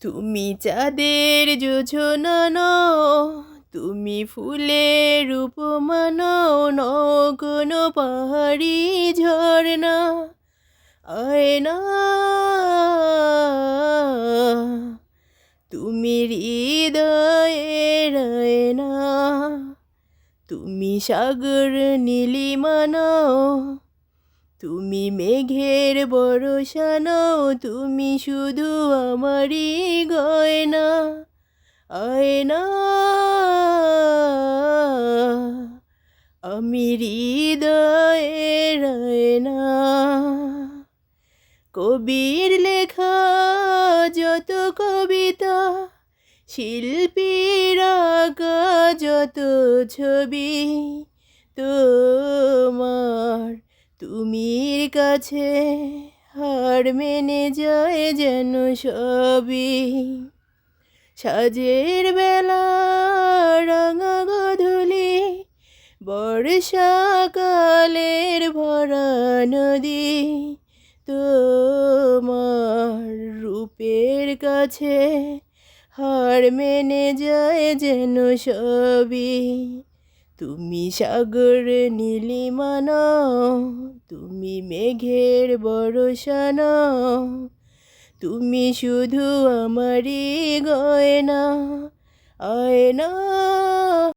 তুমি চাঁদের যোজনা তুমি ফুলের উপমান নও কোনো পাহাড়ি ঝর্ণা, আয়না। তুমি হৃদয়ের আয়না, তুমি সাগর নীলিমানো তুমি মেঘের বরসানো তুমি শুধু আমারই গয়না, আয়না। আমি হৃদয়ের আয়না। কবির লেখা, যত কবিতা, শিল্পীর যত ছবি তোমার তুমির কাছে হার মেনে যায় যেন সবই। সাজের বেলা রাঙা গধূলি, বর্ষাকালের ভরা নদী, তোমার রূপের কাছে হার মেনে যায় যেন সবই। তুমি সাগর নীলিমান তুমি মেঘের বরসান তুমি শুধু আমারই গয়না আয়না।